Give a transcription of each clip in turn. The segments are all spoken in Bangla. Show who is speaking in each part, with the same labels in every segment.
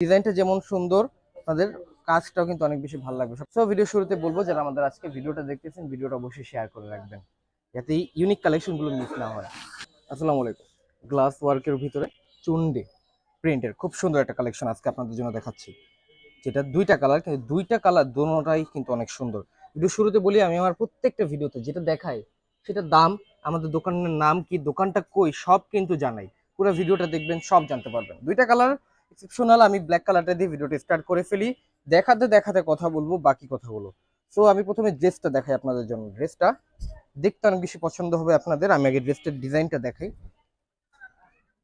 Speaker 1: ডিজাইনটা যেমন সুন্দর, তাদের কাজটাও কিন্তু অনেক বেশি ভালো লাগবে। সব ভিডিও শুরুতে বলব, যারা আমাদের আজকে ভিডিওটা দেখতেছেন, ভিডিওটা অবশ্যই শেয়ার করে রাখবেন। যাতে ইউনিক কালেকশনগুলো মিস না হয়। আসসালামু আলাইকুম। গ্লাস ওয়ার্কের ভিতরে চুন্ডি প্রিন্টের খুব সুন্দর একটা কালেকশন আজকে আপনাদের জন্য দেখাচ্ছি। যেটা দুইটা কালার কিন্তু দুইটা কালার দোনোটাই কিন্তু অনেক সুন্দর। ভিডিও শুরুতে বলি, আমি আমার প্রত্যেকটা ভিডিওতে যেটা দেখাই সেটা দাম, আমাদের দোকানের নাম কি, দোকানটা কই, সব কিন্তু জানাই। পুরো ভিডিওটা দেখবেন, সব জানতে পারবেন। দুইটা কালার এক্সেপশনাল আমি ব্ল্যাক কালারটা দিয়ে ভিডিওটা স্টার্ট করে ফেলি। দেখাতে দেখাতে কথা বলব, বাকি কথাগুলো সো আমি প্রথমে ড্রেসটা দেখাই আপনাদের জন্য। ড্রেসটা দেখতে অনেক বেশি পছন্দ হবে আপনাদের। আমি আগে ড্রেসটার ডিজাইনটা দেখাই।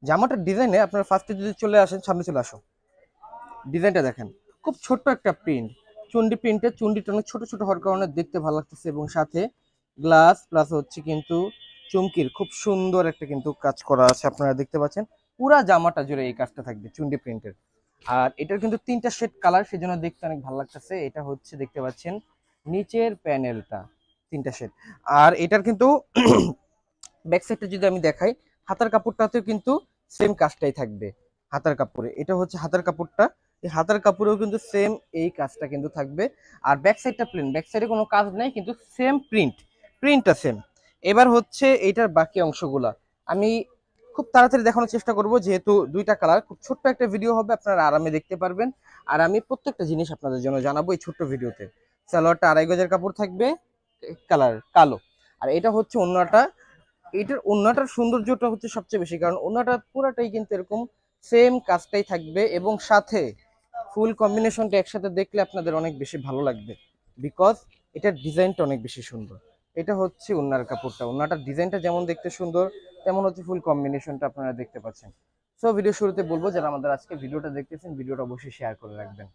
Speaker 1: জামাটার ডিজাইনে আপনারা ফার্স্টে যদি চলে আসেন, সামনে চলে আসো। ডিজাইনটা দেখেন। খুব ছোট্ট একটা প্রিন্ট চুন্ডি প্রিন্টের চুন্ডিটা অনেক ছোট ছোট হওয়ার কারণে দেখতে ভালো লাগতেছে এবং সাথে গ্লাস প্লাস হচ্ছে কিন্তু চুমকির। খুব সুন্দর একটা কিন্তু কাজ করা আছে আপনারা দেখতে পাচ্ছেন। পুরা জামাটা জুড়ে এই কাজটা থাকবে, চুন্ডি প্রিন্টের আর এটার কিন্তু তিনটা শেড কালার সেজন্য দেখতে অনেক ভালো লাগতেছে। এটা হচ্ছে, দেখতে পাচ্ছেন, নিচের প্যানেলটা তিনটা শেড আর এটার কিন্তু ব্যাক সাইডটা যদি আমি দেখাই, হাতার কাপড়টাতেও কিন্তু সেম কাজটাই থাকবে, হাতার কাপড়ে। এটা হচ্ছে হাতার কাপড়টা। এই হাতার কাপড়েও কিন্তু সেম এই কাজটা কিন্তু থাকবে। আর ব্যাক সাইডটা প্লেন ব্যাক সাইডে কোনো কাজ নেই, কিন্তু সেম প্রিন্ট প্রিন্টটা সেম এবার হচ্ছে এটার বাকি অংশগুলা। আমি খুব তাড়াতাড়ি দেখানোর চেষ্টা করব, যেহেতু দুইটা কালার খুব ছোট্ট একটা ভিডিও হবে, আপনারা আরামে দেখতে পারবেন। আর আমি প্রত্যেকটা জিনিস আপনাদের জন্য জানাব এই ছোট্ট ভিডিওতে সালোয়ারটা আড়াই গজের কাপড় থাকবে কালার কালো। আর এটা হচ্ছে অন্যটা এটার অন্যটার সৌন্দর্যটা হচ্ছে সবচেয়ে বেশি, কারণ অন্যটা পুরাটাই কিন্তু এরকম সেম কাজটাই থাকবে এবং সাথে ফুল কম্বিনেশনটা একসাথে দেখলে আপনাদের অনেক বেশি ভালো লাগবে। বিকজ এটার ডিজাইনটা অনেক বেশি সুন্দর। এটা হচ্ছে উন্নার কাপড়টা। উন্নাটার ডিজাইনটা যেমন দেখতে সুন্দর তেমন হচ্ছে ফুল কম্বিনেশনটা আপনারা দেখতে পাচ্ছেন। সো ভিডিও শুরুতে বলব যারা আমাদের আজকে ভিডিওটা দেখতেছেন, ভিডিওটা অবশ্যই শেয়ার করে রাখবেন।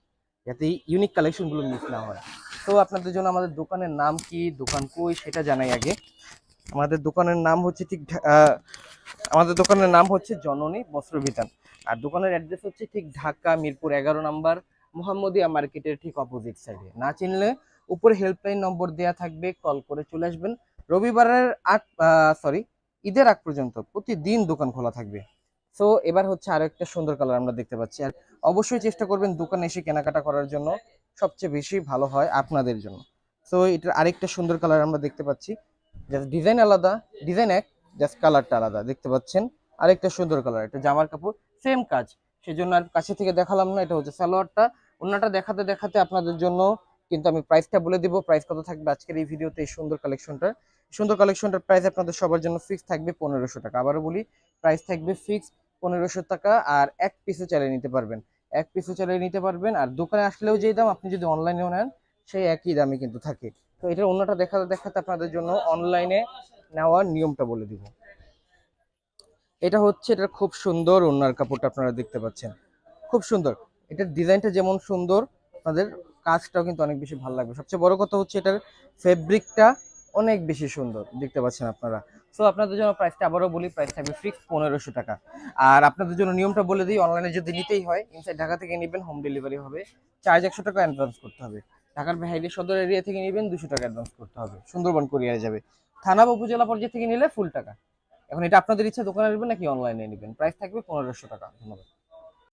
Speaker 1: যাতে ইউনিক কালেকশনগুলো মিস না হয়। তো আপনাদের জন্য আমাদের দোকানের নাম কি, দোকান কই, সেটা জানাই আগে। আমাদের দোকানের নাম হচ্ছে ঠিক আমাদের দোকানের নাম হচ্ছে জননী বস্ত্রবিতান। আর দোকানের অ্যাড্রেস হচ্ছে ঠিক ঢাকা, মিরপুর এগারো নম্বর, মোহাম্মদিয়া মার্কেটের ঠিক অপোজিট সাইডে না চিনলে উপরে হেল্পলাইন নম্বর দেয়া থাকবে কল করে চলে আসবেন। রবিবারের আট সরি ঈদের আগ পর্যন্ত প্রতিদিন দোকান খোলা থাকবে। সো এবার হচ্ছে আরও একটা সুন্দর কালার আমরা দেখতে পাচ্ছি। আর অবশ্যই চেষ্টা করবেন দোকানে এসে কেনাকাটা করার জন্য। সবচেয়ে বেশি ভালো হয় আপনাদের জন্য। সো এটার আরেকটা সুন্দর কালার আমরা দেখতে পাচ্ছি। জাস্ট ডিজাইন আলাদা ডিজাইন এক জাস্ট কালারটা আলাদা। দেখতে পাচ্ছেন? আরেকটা সুন্দর কালার এটা জামার কাপড় সেম কাজ। সেজন্য আর কাছে থেকে দেখালাম না, এটা হচ্ছে সালোয়ারটা। অন্যটা দেখাতে দেখাতে আপনাদের জন্য কিন্তু আমি প্রাইসটা বলে দিব। প্রাইস কত থাকবে আজকের এই ভিডিওতে এই সুন্দর কালেকশনটা সুন্দর কালেকশনটার প্রাইস আপনাদের সবার জন্য ফিক্স থাকবে পনেরোশো টাকা। আবারও বলি প্রাইস থাকবে ফিক্স পনেরোশো টাকা আর এক পিসও চালিয়ে নিতে পারবেন। এক পিসও চালিয়ে নিতে পারবেন আর দোকানে আসলেও যেই দাম আপনি যদি অনলাইনেও নেন, সেই একই দামে কিন্তু থাকে। তো এটার অন্যটা দেখাতে দেখাতে আপনাদের জন্য অনলাইনে নেওয়ার নিয়মটা বলে দিব। এটা হচ্ছে এটা খুব সুন্দর ওনার কাপড়টা আপনারা দেখতে পাচ্ছেন। খুব সুন্দর। এটার ডিজাইনটা যেমন সুন্দর, আপনাদের কাজটাও কিন্তু অনেক বেশি ভালো লাগবে। সবচেয়ে বড় কথা হচ্ছে এটার ফেব্রিকটা অনেক বেশি সুন্দর, দেখতে পাচ্ছেন আপনারা। সো আপনাদের জন্য প্রাইসটা আবারও বলি প্রাইস থাকবে ফিক্স পনেরোশো টাকা। আর আপনাদের জন্য নিয়মটা বলে দিই অনলাইনে যদি নিতেই হয় ইনসাইড ঢাকা থেকে নেবেন হোম ডেলিভারি হবে। চার্জ একশো টাকা অ্যাডভান্স করতে হবে। ঢাকার বাইরে সদর এরিয়া থেকে নেবেন, দুশো টাকা অ্যাডভান্স করতে হবে। সুন্দরবন কুরিয়ারে যাবে। থানা বা উপজেলা পর্যায়ে থেকে নিলে ফুল টাকা। এখন এটা আপনাদের ইচ্ছা, দোকানে নেবেন নাকি অনলাইনে নেবেন? প্রাইস থাকবে পনেরোশো টাকা। ধন্যবাদ।